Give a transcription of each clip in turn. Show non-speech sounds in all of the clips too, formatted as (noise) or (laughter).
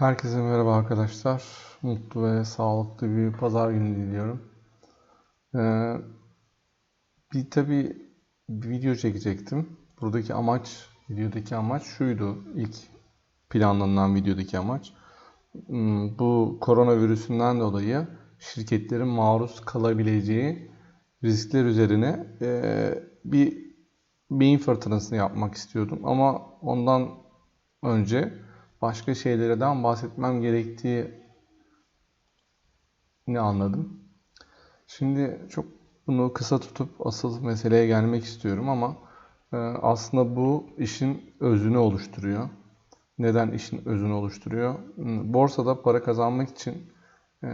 Herkese merhaba arkadaşlar. Mutlu ve sağlıklı bir pazar günü diliyorum. Ee, bir tabi bir video çekecektim. Buradaki amaç, videodaki amaç şuydu. İlk planlanan videodaki amaç. Hmm, Bu koronavirüsünden dolayı şirketlerin maruz kalabileceği riskler üzerine e, bir beyin fırtınası yapmak istiyordum. Ama ondan önce başka şeylerden bahsetmem gerektiği ne anladım. Şimdi çok bunu kısa tutup asıl meseleye gelmek istiyorum ama e, aslında bu işin özünü oluşturuyor. Neden işin özünü oluşturuyor? Hmm, Borsada para kazanmak için e,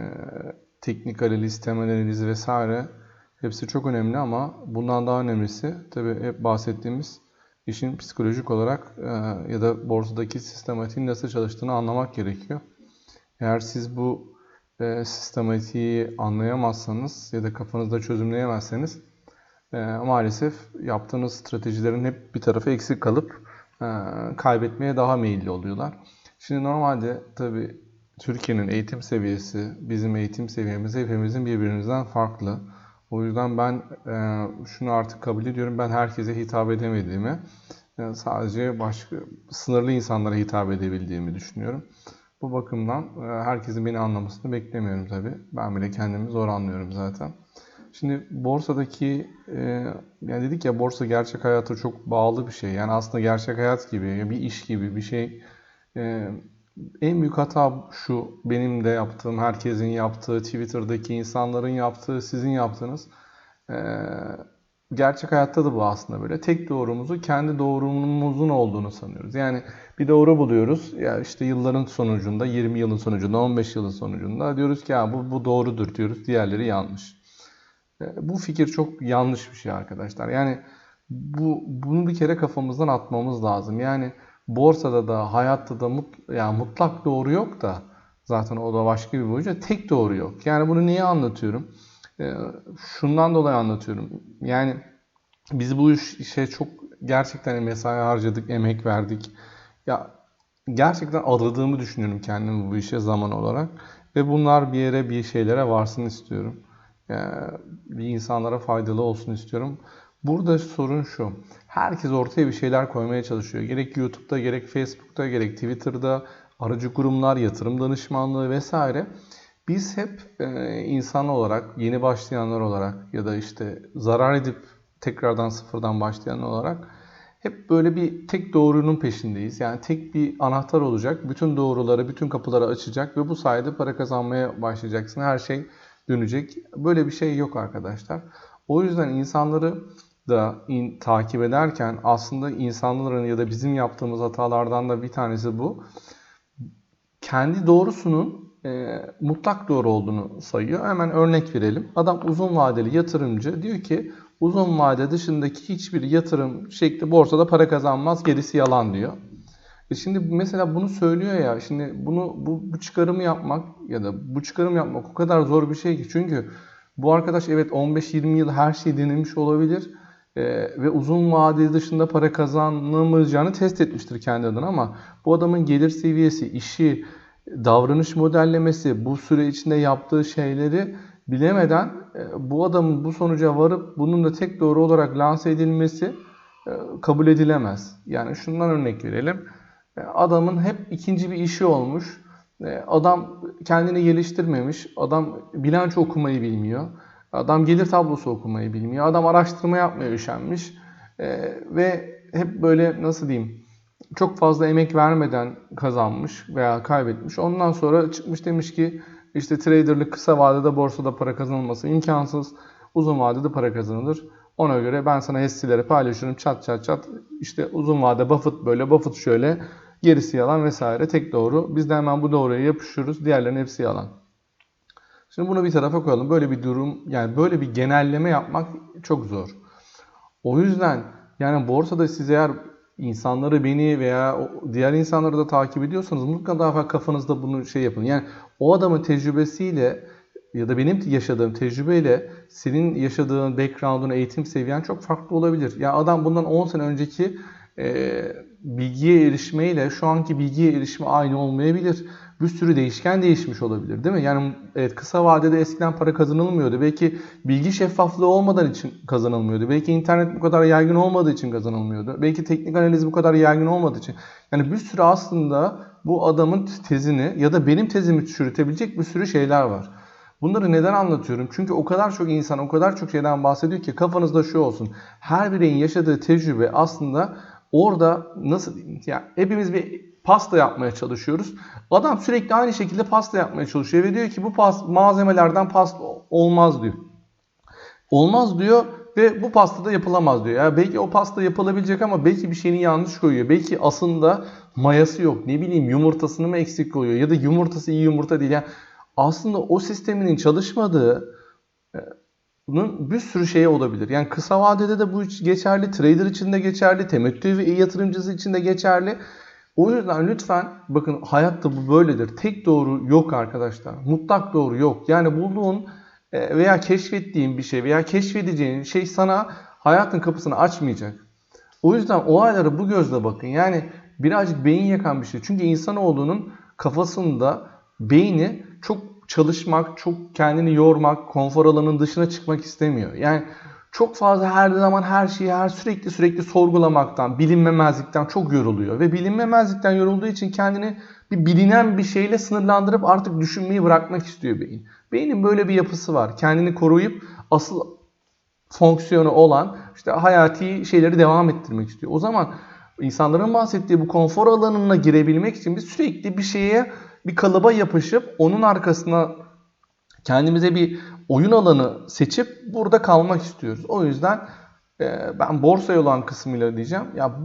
teknik analiz, temel analiz vesaire hepsi çok önemli ama bundan daha önemlisi tabii hep bahsettiğimiz işin psikolojik olarak e, ya da borsadaki sistematiğin nasıl çalıştığını anlamak gerekiyor. Eğer siz bu e, sistematiği anlayamazsanız ya da kafanızda çözümleyemezseniz e, maalesef yaptığınız stratejilerin hep bir tarafı eksik kalıp kaybetmeye daha meyilli oluyorlar. Şimdi normalde tabii Türkiye'nin eğitim seviyesi bizim eğitim seviyemiz hepimizin birbirimizden farklı. O yüzden ben e, şunu artık kabul ediyorum. Ben herkese hitap edemediğimi, e, sadece başka sınırlı insanlara hitap edebildiğimi düşünüyorum. Bu bakımdan e, herkesin beni anlamasını beklemiyorum tabii. Ben bile kendimi zor anlıyorum zaten. Şimdi borsadaki, e, yani dedik ya borsa gerçek hayata çok bağlı bir şey. Yani aslında gerçek hayat gibi, bir iş gibi bir şey. E, en büyük hata şu, benim de yaptığım, herkesin yaptığı, Twitter'daki insanların yaptığı, sizin yaptığınız. Ee, gerçek hayatta da bu aslında böyle. Tek doğrumuzu kendi doğrumuzun olduğunu sanıyoruz. Yani bir doğru buluyoruz. Ya işte yılların sonucunda, 20 yılın sonucunda, 15 yılın sonucunda diyoruz ki ya bu, bu doğrudur diyoruz. Diğerleri yanlış. Ee, bu fikir çok yanlış bir şey arkadaşlar. Yani bu bunu bir kere kafamızdan atmamız lazım. Yani borsada da hayatta da mut, yani mutlak doğru yok da zaten o da başka bir boyunca tek doğru yok. Yani bunu niye anlatıyorum? Ee, şundan dolayı anlatıyorum. Yani biz bu işe çok gerçekten mesai harcadık, emek verdik. Ya gerçekten aradığımı düşünüyorum kendimi bu işe zaman olarak ve bunlar bir yere bir şeylere varsın istiyorum. Yani bir insanlara faydalı olsun istiyorum. Burada sorun şu. Herkes ortaya bir şeyler koymaya çalışıyor. Gerek YouTube'da, gerek Facebook'ta, gerek Twitter'da, aracı kurumlar, yatırım danışmanlığı vesaire. Biz hep e, insan olarak, yeni başlayanlar olarak ya da işte zarar edip tekrardan sıfırdan başlayan olarak hep böyle bir tek doğrunun peşindeyiz. Yani tek bir anahtar olacak. Bütün doğruları, bütün kapıları açacak ve bu sayede para kazanmaya başlayacaksın. Her şey dönecek. Böyle bir şey yok arkadaşlar. O yüzden insanları da in, takip ederken aslında insanların ya da bizim yaptığımız hatalardan da bir tanesi bu. Kendi doğrusunun e, mutlak doğru olduğunu sayıyor. Hemen örnek verelim. Adam uzun vadeli yatırımcı diyor ki uzun vade dışındaki hiçbir yatırım şekli borsada para kazanmaz gerisi yalan diyor. E şimdi mesela bunu söylüyor ya şimdi bunu bu, bu çıkarımı yapmak ya da bu çıkarım yapmak o kadar zor bir şey ki çünkü bu arkadaş evet 15-20 yıl her şeyi denemiş olabilir ee, ve uzun vadeli dışında para kazanamayacağını test etmiştir kendi adına ama bu adamın gelir seviyesi, işi, davranış modellemesi, bu süre içinde yaptığı şeyleri bilemeden e, bu adamın bu sonuca varıp bunun da tek doğru olarak lanse edilmesi e, kabul edilemez. Yani şundan örnek verelim. E, adamın hep ikinci bir işi olmuş. Adam kendini geliştirmemiş. Adam bilanço okumayı bilmiyor. Adam gelir tablosu okumayı bilmiyor. Adam araştırma yapmaya üşenmiş. Ee, ve hep böyle nasıl diyeyim çok fazla emek vermeden kazanmış veya kaybetmiş. Ondan sonra çıkmış demiş ki işte traderlık kısa vadede borsada para kazanılması imkansız. Uzun vadede para kazanılır. Ona göre ben sana hisseleri paylaşıyorum çat çat çat. İşte uzun vade Buffett böyle Buffett şöyle gerisi yalan vesaire tek doğru. Biz de hemen bu doğruya yapışıyoruz. Diğerlerinin hepsi yalan. Şimdi bunu bir tarafa koyalım. Böyle bir durum yani böyle bir genelleme yapmak çok zor. O yüzden yani borsada siz eğer insanları beni veya diğer insanları da takip ediyorsanız mutlaka daha kafanızda bunu şey yapın. Yani o adamın tecrübesiyle ya da benim yaşadığım tecrübeyle senin yaşadığın background'un, eğitim seviyen çok farklı olabilir. Ya adam bundan 10 sene önceki e, bilgiye erişmeyle şu anki bilgiye erişme aynı olmayabilir. Bir sürü değişken değişmiş olabilir değil mi? Yani evet kısa vadede eskiden para kazanılmıyordu. Belki bilgi şeffaflığı olmadan için kazanılmıyordu. Belki internet bu kadar yaygın olmadığı için kazanılmıyordu. Belki teknik analiz bu kadar yaygın olmadığı için. Yani bir sürü aslında bu adamın tezini ya da benim tezimi çürütebilecek bir sürü şeyler var. Bunları neden anlatıyorum? Çünkü o kadar çok insan, o kadar çok şeyden bahsediyor ki kafanızda şu olsun. Her bireyin yaşadığı tecrübe aslında orada nasıl diyeyim? Yani hepimiz bir pasta yapmaya çalışıyoruz. Adam sürekli aynı şekilde pasta yapmaya çalışıyor ve diyor ki bu pas malzemelerden pasta olmaz diyor. Olmaz diyor ve bu pasta da yapılamaz diyor. Ya belki o pasta yapılabilecek ama belki bir şeyini yanlış koyuyor. Belki aslında mayası yok. Ne bileyim yumurtasını mı eksik koyuyor ya da yumurtası iyi yumurta değil. Yani aslında o sisteminin çalışmadığı bunun bir sürü şeyi olabilir. Yani kısa vadede de bu geçerli, trader için de geçerli, temettü ve yatırımcısı için de geçerli. O yüzden lütfen bakın hayatta bu böyledir. Tek doğru yok arkadaşlar. Mutlak doğru yok. Yani bulduğun e, veya keşfettiğin bir şey veya keşfedeceğin şey sana hayatın kapısını açmayacak. O yüzden olaylara bu gözle bakın. Yani birazcık beyin yakan bir şey. Çünkü insanoğlunun kafasında beyni çok çalışmak, çok kendini yormak, konfor alanının dışına çıkmak istemiyor. Yani çok fazla her zaman her şeyi her sürekli sürekli sorgulamaktan, bilinmemezlikten çok yoruluyor. Ve bilinmemezlikten yorulduğu için kendini bir bilinen bir şeyle sınırlandırıp artık düşünmeyi bırakmak istiyor beyin. Beynin böyle bir yapısı var. Kendini koruyup asıl fonksiyonu olan işte hayati şeyleri devam ettirmek istiyor. O zaman insanların bahsettiği bu konfor alanına girebilmek için biz sürekli bir şeye bir kalıba yapışıp onun arkasına kendimize bir oyun alanı seçip burada kalmak istiyoruz. O yüzden e, ben borsaya olan kısmıyla diyeceğim. Ya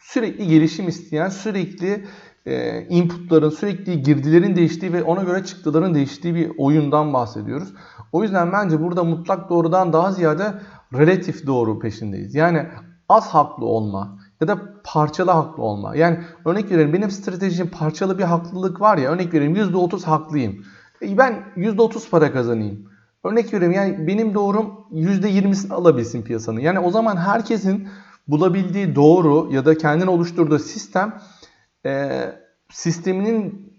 sürekli gelişim isteyen, sürekli e, inputların, sürekli girdilerin değiştiği ve ona göre çıktıların değiştiği bir oyundan bahsediyoruz. O yüzden bence burada mutlak doğrudan daha ziyade relatif doğru peşindeyiz. Yani az haklı olma ya da parçalı haklı olma. Yani örnek verelim benim stratejim parçalı bir haklılık var ya örnek vereyim %30 haklıyım. E, ben %30 para kazanayım. Örnek veriyorum yani benim doğrum %20'sini alabilsin piyasanın. Yani o zaman herkesin bulabildiği doğru ya da kendini oluşturduğu sistem e, sisteminin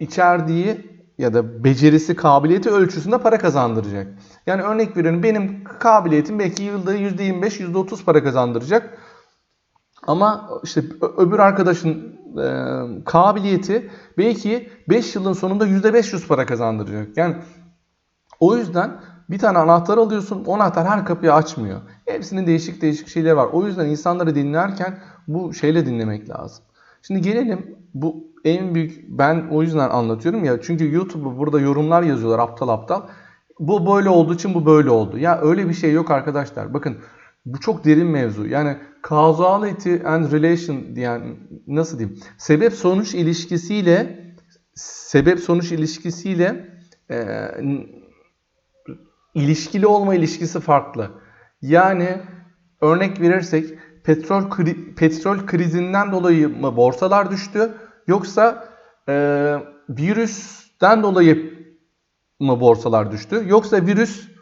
içerdiği ya da becerisi, kabiliyeti ölçüsünde para kazandıracak. Yani örnek veriyorum benim kabiliyetim belki yılda %25, %30 para kazandıracak. Ama işte öbür arkadaşın e, kabiliyeti belki 5 yılın sonunda %500 para kazandıracak. Yani o yüzden bir tane anahtar alıyorsun. O anahtar her kapıyı açmıyor. Hepsinin değişik değişik şeyleri var. O yüzden insanları dinlerken bu şeyle dinlemek lazım. Şimdi gelelim bu en büyük ben o yüzden anlatıyorum ya. Çünkü YouTube'u burada yorumlar yazıyorlar aptal aptal. Bu böyle olduğu için bu böyle oldu. Ya öyle bir şey yok arkadaşlar. Bakın bu çok derin mevzu. Yani causality and relation diyen nasıl diyeyim? Sebep sonuç ilişkisiyle sebep sonuç ilişkisiyle e, ilişkili olma ilişkisi farklı. Yani örnek verirsek petrol kri, petrol krizinden dolayı mı borsalar düştü yoksa e, virüsten dolayı mı borsalar düştü yoksa virüs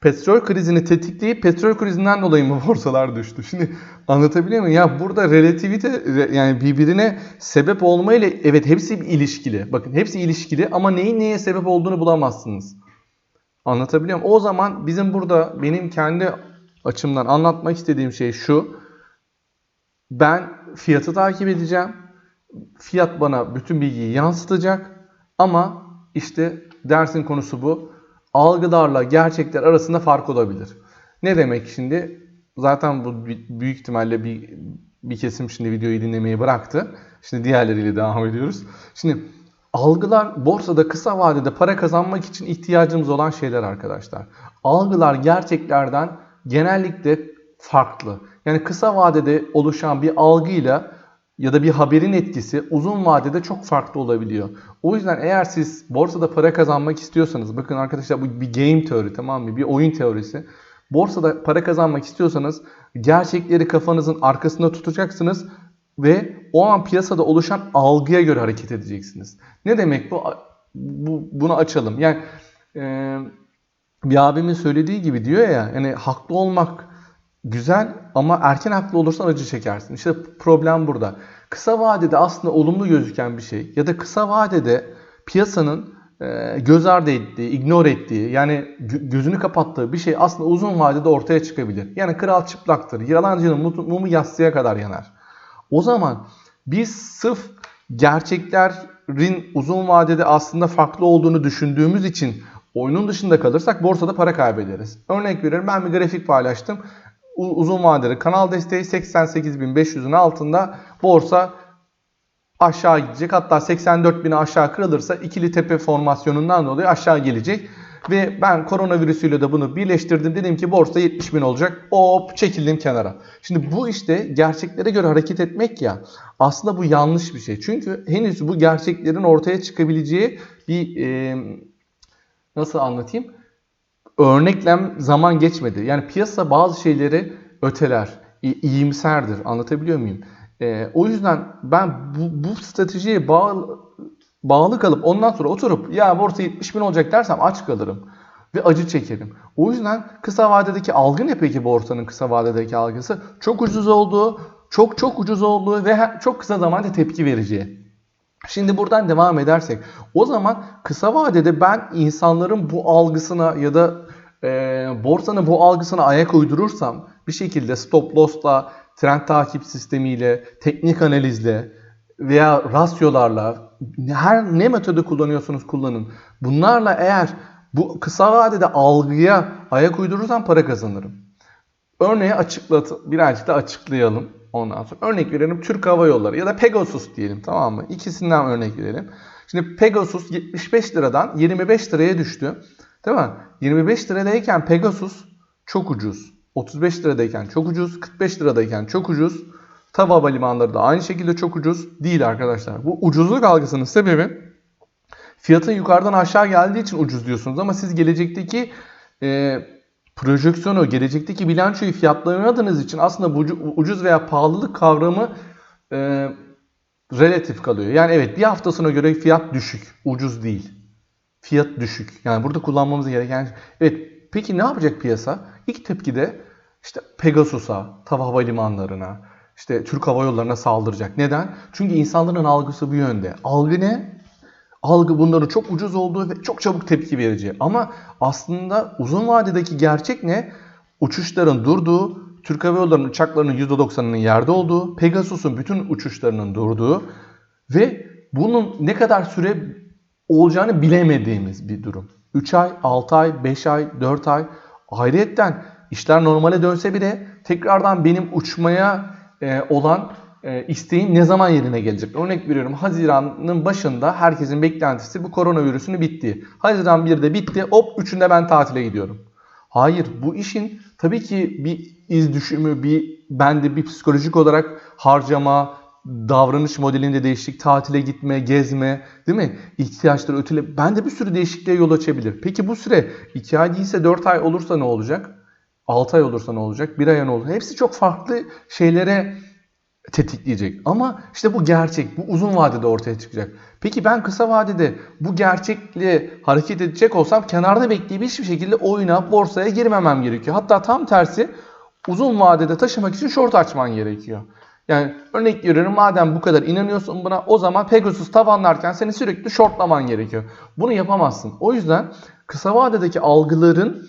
petrol krizini tetikleyip petrol krizinden dolayı mı (laughs) borsalar düştü? Şimdi anlatabiliyor muyum? Ya burada relativite yani birbirine sebep olma ile evet hepsi ilişkili. Bakın hepsi ilişkili ama neyin neye sebep olduğunu bulamazsınız. Anlatabiliyor muyum? O zaman bizim burada benim kendi açımdan anlatmak istediğim şey şu. Ben fiyatı takip edeceğim. Fiyat bana bütün bilgiyi yansıtacak. Ama işte dersin konusu bu. Algılarla gerçekler arasında fark olabilir. Ne demek şimdi? Zaten bu büyük ihtimalle bir, bir kesim şimdi videoyu dinlemeyi bıraktı. Şimdi diğerleriyle devam ediyoruz. Şimdi Algılar borsada kısa vadede para kazanmak için ihtiyacımız olan şeyler arkadaşlar. Algılar gerçeklerden genellikle farklı. Yani kısa vadede oluşan bir algıyla ya da bir haberin etkisi uzun vadede çok farklı olabiliyor. O yüzden eğer siz borsada para kazanmak istiyorsanız bakın arkadaşlar bu bir game teori tamam mı? Bir oyun teorisi. Borsada para kazanmak istiyorsanız gerçekleri kafanızın arkasında tutacaksınız ve o an piyasada oluşan algıya göre hareket edeceksiniz. Ne demek bu? bu bunu açalım. Yani e, bir abimin söylediği gibi diyor ya yani haklı olmak güzel ama erken haklı olursan acı çekersin. İşte problem burada. Kısa vadede aslında olumlu gözüken bir şey ya da kısa vadede piyasanın e, göz ardı ettiği, ignore ettiği yani gözünü kapattığı bir şey aslında uzun vadede ortaya çıkabilir. Yani kral çıplaktır. Yalancının mumu yatsıya kadar yanar. O zaman biz sırf gerçeklerin uzun vadede aslında farklı olduğunu düşündüğümüz için oyunun dışında kalırsak borsada para kaybederiz. Örnek veriyorum ben bir grafik paylaştım. Uzun vadeli kanal desteği 88.500'ün altında borsa aşağı gidecek. Hatta 84.000'e aşağı kırılırsa ikili tepe formasyonundan dolayı aşağı gelecek. Ve ben koronavirüsüyle de bunu birleştirdim. Dedim ki borsa 70 bin olacak. Hop çekildim kenara. Şimdi bu işte gerçeklere göre hareket etmek ya aslında bu yanlış bir şey. Çünkü henüz bu gerçeklerin ortaya çıkabileceği bir e, nasıl anlatayım? Örneklem zaman geçmedi. Yani piyasa bazı şeyleri öteler. iyimserdir. Anlatabiliyor muyum? E, o yüzden ben bu, bu stratejiye bağlı, bağlı kalıp ondan sonra oturup ya borsa 70 bin olacak dersem aç kalırım ve acı çekerim. O yüzden kısa vadedeki algı ne peki borsanın kısa vadedeki algısı? Çok ucuz olduğu, çok çok ucuz olduğu ve çok kısa zamanda tepki vereceği. Şimdi buradan devam edersek o zaman kısa vadede ben insanların bu algısına ya da e, borsanın bu algısına ayak uydurursam bir şekilde stop loss'la, trend takip sistemiyle, teknik analizle veya rasyolarla her ne metodu kullanıyorsunuz kullanın. Bunlarla eğer bu kısa vadede algıya ayak uydurursam para kazanırım. Örneği açıklat, birazcık da açıklayalım. Ondan sonra örnek verelim Türk Hava Yolları ya da Pegasus diyelim tamam mı? İkisinden örnek verelim. Şimdi Pegasus 75 liradan 25 liraya düştü. Değil mi? 25 liradayken Pegasus çok ucuz. 35 liradayken çok ucuz. 45 liradayken çok ucuz. Tav havalimanları da aynı şekilde çok ucuz değil arkadaşlar. Bu ucuzluk algısının sebebi fiyatın yukarıdan aşağı geldiği için ucuz diyorsunuz ama siz gelecekteki e, projeksiyonu, gelecekteki bilançoyu fiyatlayamadığınız için aslında bu ucuz veya pahalılık kavramı e, relatif kalıyor. Yani evet bir haftasına göre fiyat düşük, ucuz değil. Fiyat düşük. Yani burada kullanmamız gereken evet peki ne yapacak piyasa? İlk tepkide işte Pegasus'a, Tava Havalimanlarına, işte Türk Hava Yolları'na saldıracak. Neden? Çünkü insanların algısı bu yönde. Algı ne? Algı bunların çok ucuz olduğu ve çok çabuk tepki vereceği. Ama aslında uzun vadedeki gerçek ne? Uçuşların durduğu, Türk Hava Yolları'nın uçaklarının %90'ının yerde olduğu, Pegasus'un bütün uçuşlarının durduğu ve bunun ne kadar süre olacağını bilemediğimiz bir durum. 3 ay, 6 ay, 5 ay, 4 ay. Ayrıyetten işler normale dönse bile tekrardan benim uçmaya e, olan e, isteğin ne zaman yerine gelecek? Örnek veriyorum Haziran'ın başında herkesin beklentisi bu koronavirüsünü bitti. Haziran 1'de bitti hop 3'ünde ben tatile gidiyorum. Hayır bu işin tabii ki bir iz düşümü, bir bende bir psikolojik olarak harcama, davranış modelinde değişiklik, tatile gitme, gezme, değil mi? İhtiyaçları ötele. Bende bir sürü değişikliğe yol açabilir. Peki bu süre 2 ay değilse 4 ay olursa ne olacak? 6 ay olursa ne olacak? 1 ay ne olacak? Hepsi çok farklı şeylere tetikleyecek. Ama işte bu gerçek, bu uzun vadede ortaya çıkacak. Peki ben kısa vadede bu gerçekle hareket edecek olsam kenarda bekleyip hiçbir şekilde oyuna, borsaya girmemem gerekiyor. Hatta tam tersi uzun vadede taşımak için short açman gerekiyor. Yani örnek veriyorum madem bu kadar inanıyorsun buna o zaman Pegasus tavanlarken seni sürekli shortlaman gerekiyor. Bunu yapamazsın. O yüzden kısa vadedeki algıların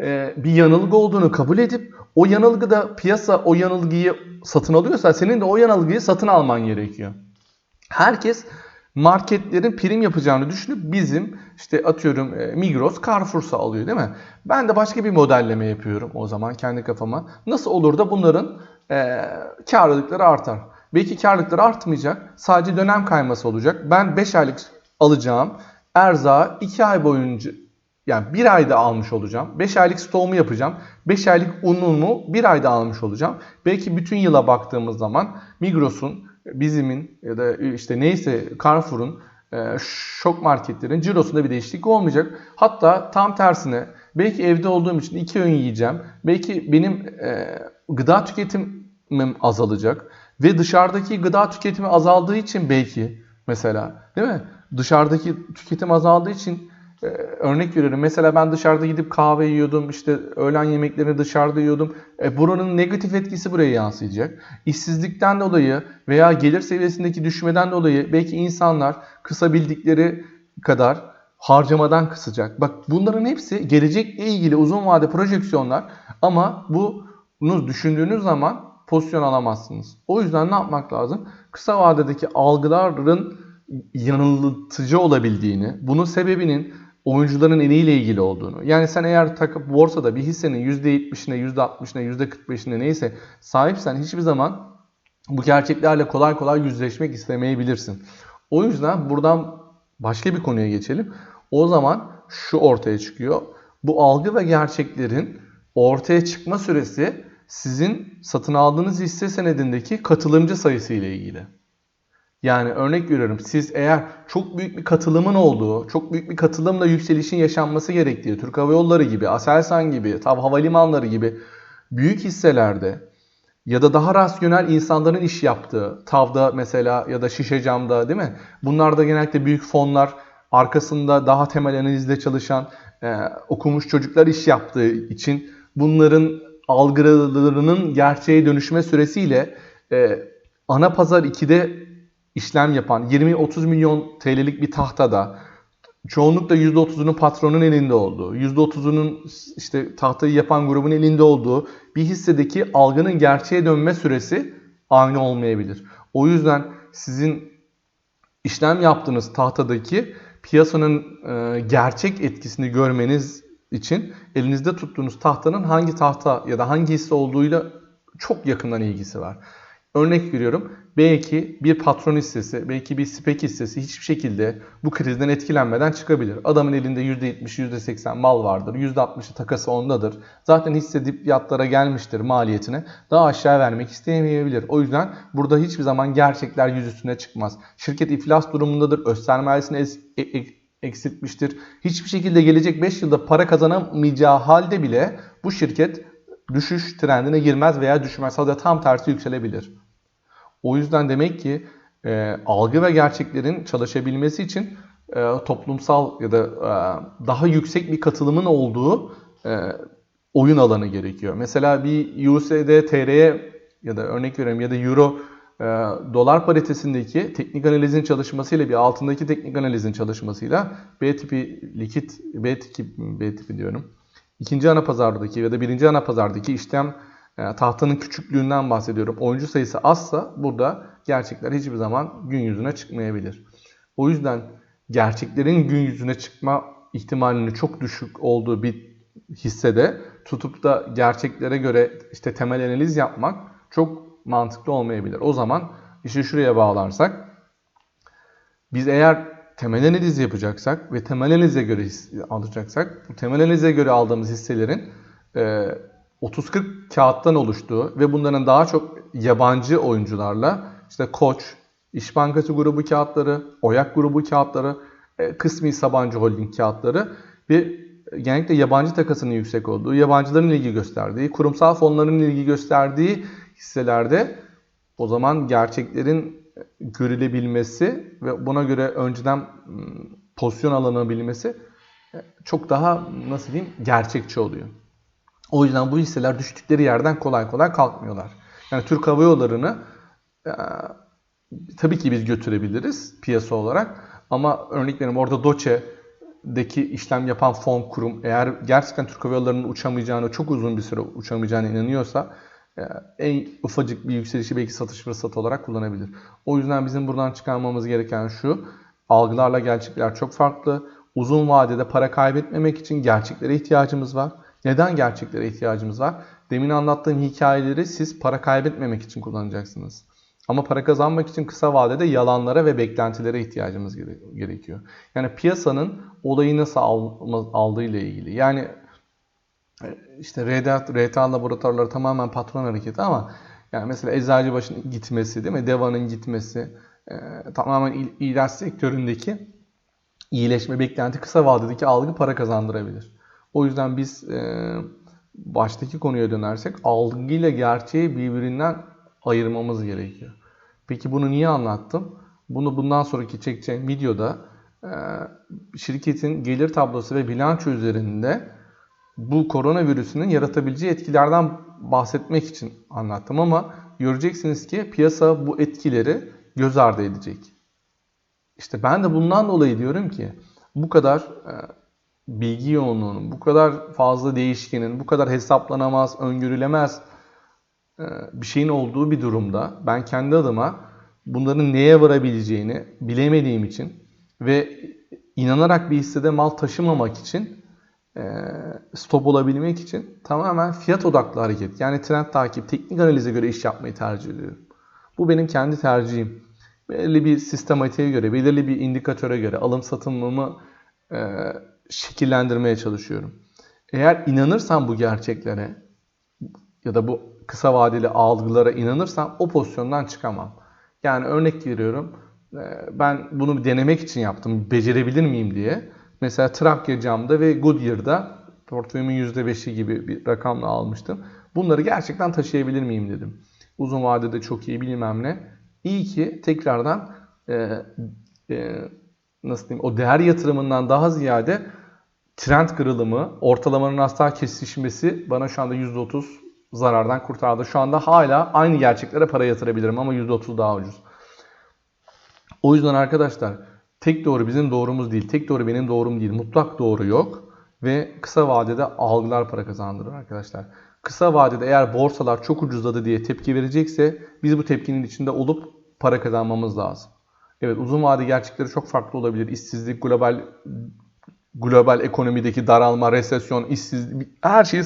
e, bir yanılgı olduğunu kabul edip o yanılgıda piyasa o yanılgıyı satın alıyorsa senin de o yanılgıyı satın alman gerekiyor. Herkes marketlerin prim yapacağını düşünüp bizim işte atıyorum e, Migros, Carrefour'sa alıyor değil mi? Ben de başka bir modelleme yapıyorum o zaman kendi kafama. Nasıl olur da bunların e, karlılıkları artar? Belki karlılıkları artmayacak. Sadece dönem kayması olacak. Ben 5 aylık alacağım erzağı 2 ay boyunca yani bir ayda almış olacağım. 5 aylık stoğumu yapacağım. 5 aylık unumu bir ayda almış olacağım. Belki bütün yıla baktığımız zaman Migros'un, Bizim'in ya da işte neyse Carrefour'un, e, şok marketlerin cirosunda bir değişiklik olmayacak. Hatta tam tersine belki evde olduğum için iki öğün yiyeceğim. Belki benim e, gıda tüketimim azalacak. Ve dışarıdaki gıda tüketimi azaldığı için belki mesela değil mi? Dışarıdaki tüketim azaldığı için Ee, örnek veriyorum. Mesela ben dışarıda gidip kahve yiyordum. işte öğlen yemeklerini dışarıda yiyordum. E, buranın negatif etkisi buraya yansıyacak. İşsizlikten dolayı veya gelir seviyesindeki düşmeden dolayı belki insanlar kısabildikleri kadar harcamadan kısacak. Bak bunların hepsi gelecekle ilgili uzun vade projeksiyonlar ama bunu düşündüğünüz zaman pozisyon alamazsınız. O yüzden ne yapmak lazım? Kısa vadedeki algıların yanıltıcı olabildiğini, bunun sebebinin oyuncuların eliyle ilgili olduğunu. Yani sen eğer takıp borsada bir hissenin %70'ine, %60'ına, %45'ine neyse sahipsen hiçbir zaman bu gerçeklerle kolay kolay yüzleşmek istemeyebilirsin. O yüzden buradan başka bir konuya geçelim. O zaman şu ortaya çıkıyor. Bu algı ve gerçeklerin ortaya çıkma süresi sizin satın aldığınız hisse senedindeki katılımcı sayısı ile ilgili. Yani örnek veriyorum siz eğer çok büyük bir katılımın olduğu, çok büyük bir katılımla yükselişin yaşanması gerektiği, Türk Hava Yolları gibi, Aselsan gibi, TAV Havalimanları gibi büyük hisselerde ya da daha rasyonel insanların iş yaptığı, TAV'da mesela ya da şişe camda değil mi? Bunlarda genellikle büyük fonlar arkasında daha temel analizle çalışan e, okumuş çocuklar iş yaptığı için bunların algılarının gerçeğe dönüşme süresiyle e, ana pazar 2'de işlem yapan 20-30 milyon TL'lik bir tahtada çoğunlukla %30'unun patronun elinde olduğu, %30'unun işte tahtayı yapan grubun elinde olduğu bir hissedeki algının gerçeğe dönme süresi aynı olmayabilir. O yüzden sizin işlem yaptığınız tahtadaki piyasanın e, gerçek etkisini görmeniz için elinizde tuttuğunuz tahtanın hangi tahta ya da hangi hisse olduğuyla çok yakından ilgisi var. Örnek veriyorum. Belki bir patron hissesi, belki bir spek hissesi hiçbir şekilde bu krizden etkilenmeden çıkabilir. Adamın elinde %70, %80 mal vardır. %60'ı takası ondadır. Zaten hisse dip fiyatlara gelmiştir maliyetine. Daha aşağı vermek istemeyebilir. O yüzden burada hiçbir zaman gerçekler yüz üstüne çıkmaz. Şirket iflas durumundadır. Öz sermayesini e, e, eksiltmiştir. Hiçbir şekilde gelecek 5 yılda para kazanamayacağı halde bile bu şirket düşüş trendine girmez veya düşmez. Hatta tam tersi yükselebilir. O yüzden demek ki e, algı ve gerçeklerin çalışabilmesi için e, toplumsal ya da e, daha yüksek bir katılımın olduğu e, oyun alanı gerekiyor. Mesela bir USD TL'ye ya da örnek veriyorum ya da Euro e, dolar paritesindeki teknik analizin çalışmasıyla bir altındaki teknik analizin çalışmasıyla B tipi likit B tipi B tipi diyorum. İkinci ana pazardaki ya da birinci ana pazardaki işlem e, tahtanın küçüklüğünden bahsediyorum. Oyuncu sayısı azsa burada gerçekler hiçbir zaman gün yüzüne çıkmayabilir. O yüzden gerçeklerin gün yüzüne çıkma ihtimalinin çok düşük olduğu bir hissede tutup da gerçeklere göre işte temel analiz yapmak çok mantıklı olmayabilir. O zaman işi şuraya bağlarsak biz eğer temel analiz yapacaksak ve temel analize göre alacaksak temel analize göre aldığımız hisselerin 30-40 kağıttan oluştuğu ve bunların daha çok yabancı oyuncularla işte Koç, İş Bankası grubu kağıtları, Oyak grubu kağıtları, e, kısmi Sabancı Holding kağıtları ve genellikle yabancı takasının yüksek olduğu, yabancıların ilgi gösterdiği, kurumsal fonların ilgi gösterdiği hisselerde o zaman gerçeklerin görülebilmesi ve buna göre önceden pozisyon alınabilmesi e, çok daha nasıl diyeyim gerçekçi oluyor. O yüzden bu hisseler düştükleri yerden kolay kolay kalkmıyorlar. Yani Türk Hava Yolları'nı e, tabii ki biz götürebiliriz piyasa olarak. Ama örnek veriyorum orada Doçe'deki işlem yapan fon kurum eğer gerçekten Türk Hava Yolları'nın uçamayacağını, çok uzun bir süre uçamayacağını inanıyorsa en ufacık bir yükselişi belki satış fırsatı olarak kullanabilir. O yüzden bizim buradan çıkarmamız gereken şu. Algılarla gerçekler çok farklı. Uzun vadede para kaybetmemek için gerçeklere ihtiyacımız var. Neden gerçeklere ihtiyacımız var? Demin anlattığım hikayeleri siz para kaybetmemek için kullanacaksınız. Ama para kazanmak için kısa vadede yalanlara ve beklentilere ihtiyacımız gerekiyor. Yani piyasanın olayı nasıl aldığı ile ilgili. Yani e, işte RTA, RTA laboratuvarları tamamen patron hareketi ama yani mesela Eczacıbaşı'nın gitmesi değil mi? Deva'nın gitmesi e, tamamen ilaç sektöründeki iyileşme beklenti kısa vadedeki algı para kazandırabilir. O yüzden biz e, baştaki konuya dönersek algı ile gerçeği birbirinden ayırmamız gerekiyor. Peki bunu niye anlattım? Bunu bundan sonraki çekeceğim videoda e, şirketin gelir tablosu ve bilanço üzerinde bu koronavirüsünün yaratabileceği etkilerden bahsetmek için anlattım ama göreceksiniz ki piyasa bu etkileri göz ardı edecek. İşte ben de bundan dolayı diyorum ki bu kadar e, bilgi yoğunluğunun, bu kadar fazla değişkenin, bu kadar hesaplanamaz, öngörülemez e, bir şeyin olduğu bir durumda ben kendi adıma bunların neye varabileceğini bilemediğim için ve inanarak bir hissede mal taşımamak için stop olabilmek için tamamen fiyat odaklı hareket yani trend takip, teknik analize göre iş yapmayı tercih ediyorum. Bu benim kendi tercihim. Belirli bir sistematiğe göre, belirli bir indikatöre göre alım satımımı e, şekillendirmeye çalışıyorum. Eğer inanırsam bu gerçeklere ya da bu kısa vadeli algılara inanırsam o pozisyondan çıkamam. Yani örnek veriyorum e, ben bunu denemek için yaptım becerebilir miyim diye. Mesela Trakya camda ve Goodyear'da portföyümün %5'i gibi bir rakamla almıştım. Bunları gerçekten taşıyabilir miyim dedim. Uzun vadede çok iyi bilmem ne. İyi ki tekrardan e, e, nasıl diyeyim o değer yatırımından daha ziyade trend kırılımı, ortalamanın asla kesişmesi bana şu anda %30 zarardan kurtardı. Şu anda hala aynı gerçeklere para yatırabilirim ama %30 daha ucuz. O yüzden arkadaşlar tek doğru bizim doğrumuz değil. Tek doğru benim doğrum değil. Mutlak doğru yok. Ve kısa vadede algılar para kazandırır arkadaşlar. Kısa vadede eğer borsalar çok ucuzladı diye tepki verecekse biz bu tepkinin içinde olup para kazanmamız lazım. Evet uzun vade gerçekleri çok farklı olabilir. İşsizlik, global global ekonomideki daralma, resesyon, işsizlik her şey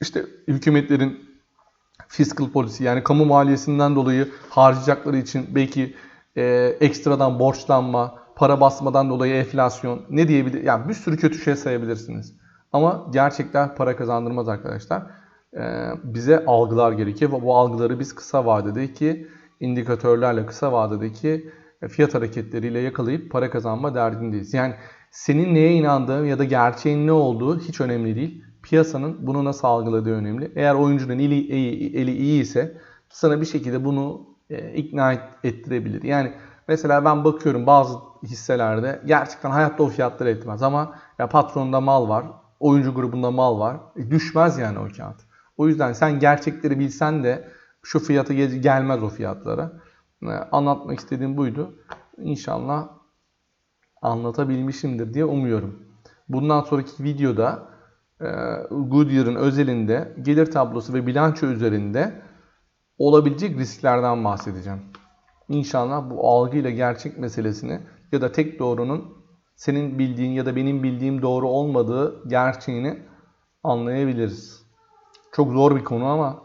işte hükümetlerin fiscal policy yani kamu maliyesinden dolayı harcayacakları için belki e, ekstradan borçlanma, para basmadan dolayı enflasyon ne diyebilir? Yani bir sürü kötü şey sayabilirsiniz. Ama gerçekten para kazandırmaz arkadaşlar. E, bize algılar gerekiyor ve bu algıları biz kısa vadedeki indikatörlerle, kısa vadedeki fiyat hareketleriyle yakalayıp para kazanma derdindeyiz. Yani senin neye inandığın ya da gerçeğin ne olduğu hiç önemli değil. Piyasanın bunu nasıl algıladığı önemli. Eğer oyuncunun eli, eli, eli iyi ise sana bir şekilde bunu e, ikna ettirebilir. Yani mesela ben bakıyorum bazı hisselerde gerçekten hayatta o fiyatları etmez ama ya patronda mal var, oyuncu grubunda mal var. E, düşmez yani o kağıt. O yüzden sen gerçekleri bilsen de şu fiyata gelmez o fiyatlara. E, anlatmak istediğim buydu. İnşallah anlatabilmişimdir diye umuyorum. Bundan sonraki videoda e, Goodyear'ın özelinde gelir tablosu ve bilanço üzerinde olabilecek risklerden bahsedeceğim. İnşallah bu algıyla gerçek meselesini ya da tek doğrunun senin bildiğin ya da benim bildiğim doğru olmadığı gerçeğini anlayabiliriz. Çok zor bir konu ama